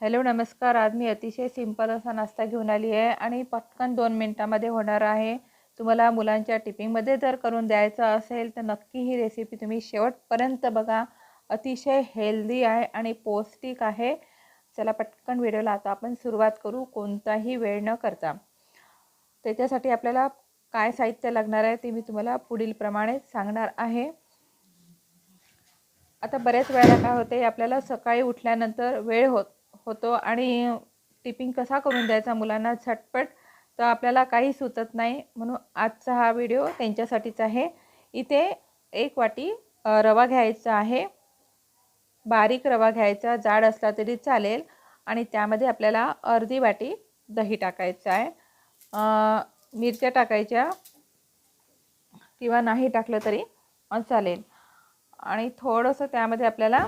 Hello नमस्कार. आज मी अतिशय सिंपल असा नाश्ता घेऊन आली आहे आणि पटकन दोन मिनटामध्ये होणार आहे. तुम्हाला मुलांच्या टिपिंगमध्ये जर करून द्यायचं असेल तर नक्की ही रेसिपी तुम्ही शेवटपर्यंत बघा. अतिशय हेल्दी आहे आणि पौष्टिक आहे. चला पटकन व्हिडिओला आता आपण सुरुवात करू. कोणताही वेळ न करता. त्याच्यासाठी आपल्याला काय साहित्य लागणार आहे ते मी तुम्हाला पुढीलप्रमाणे सांगणार आहे. आता बऱ्याच वेळेला काय होते आपल्याला सकाळी उठल्यानंतर वेळ होत होतो. आणि टिपिंग कसा करून द्यायचा मुलांना झटपट तर आपल्याला काही सुचत नाही. म्हणून आजचा हा व्हिडिओ त्यांच्यासाठीच आहे. इथे एक वाटी रवा घ्यायचा आहे. बारीक रवा घ्यायचा जाड असला तरी चालेल. आणि त्यामध्ये आपल्याला अर्धी वाटी दही टाकायचं आहे. मिरच्या टाकायच्या किंवा नाही टाकलं तरी चालेल. आणि थोडंसं त्यामध्ये आपल्याला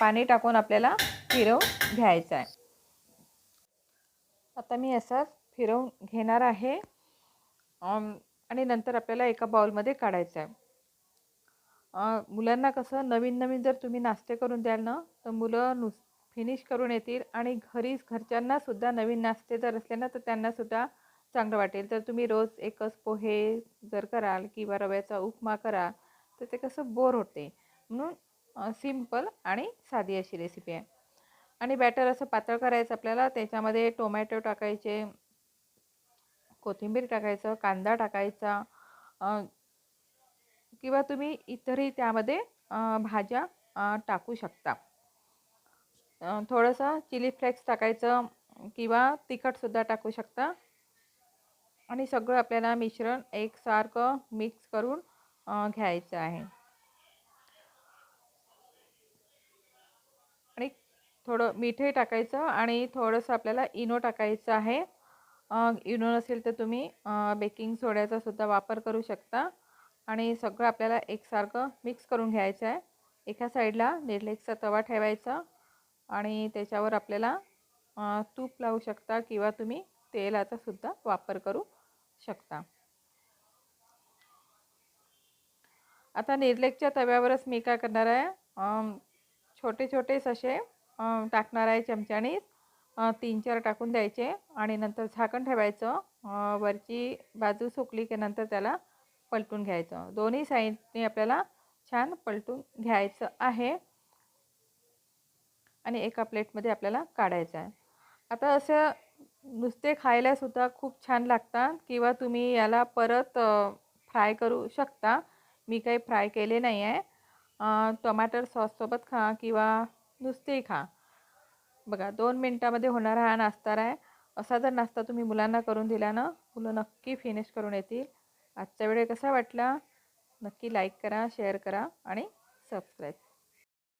पाणी टाकून आपल्याला फिरवून घ्यायचं आहे. आता मी असं फिरवून घेणार आहे. आणि नंतर आपल्याला एका बाउलमध्ये काढायचं आहे. मुलांना कसं नवीन नवीन जर तुम्ही नाश्ते करून द्याल ना तर मुलं नुस फिनिश करून येतील आणि घरीच घरच्यांनासुद्धा नवीन नाश्ते जर असले ना तर त्यांनासुद्धा चांगलं वाटेल. तर तुम्ही रोज एकच पोहे जर कराल किंवा रव्याचा उपमा कराल तर ते कसं बोर होते. म्हणून सिंपल आणि साधी अशी रेसिपी आहे. आणि बॅटर असं पातळ करायचं आपल्याला त्याच्यामध्ये टोमॅटो टाकायचे कोथिंबीर टाकायचं कांदा टाकायचा किंवा तुम्ही इतरही त्यामध्ये भाज्या टाकू शकता. थोडंसं चिली फ्लेक्स टाकायचं किंवा तिखटसुद्धा टाकू शकता. आणि सगळं आपल्याला मिश्रण एकसारखं मिक्स करून घ्यायचं आहे आणि थोडं मीठही टाकायचं आणि थोडंसं आपल्याला इनो टाकायचं आहे. इनो नसेल तर तुम्ही बेकिंग सोड्याचा सुद्धा वापर करू शकता. आणि सगळं आपल्याला एकसारखं मिक्स करून घ्यायचं आहे. एका साईडला निर्लेक्सचा तवा ठेवायचा आणि त्याच्यावर आपल्याला तूप लावू शकता किंवा तुम्ही तेलाचा सुद्धा वापर करू शकता. आता निर्लेकच्या तव्यावरच मी काय करणार आहे? छोटे छोटेच असे टाकणार आहे चमच्याने तीन चार टाकून द्यायचे आणि नंतर झाकण ठेवायचं. वरची बाजू सुकली की नंतर त्याला पलटून घ्यायचं. दोन्ही साईडने आपल्याला छान पलटून घ्यायचं आहे. आणि एका प्लेटमध्ये आपल्याला काढायचं आहे. आता असं नुसते खायलासुद्धा खूप छान लागतात किंवा तुम्ही याला परत फ्राय करू शकता. मी काही फ्राय केले नाही आहे टमाटर सॉससोबत खा किंवा नुसते खा. बघा दोन मिनटामध्ये होणारा हा नाश्ता आहे असा जर नाश्ता तुम्ही मुलांना करून दिला ना मुलं नक्की फिनिश करून येतील. आजचा व्हिडिओ कसा वाटला? नक्की लाईक करा शेअर करा आणि सबस्क्राईब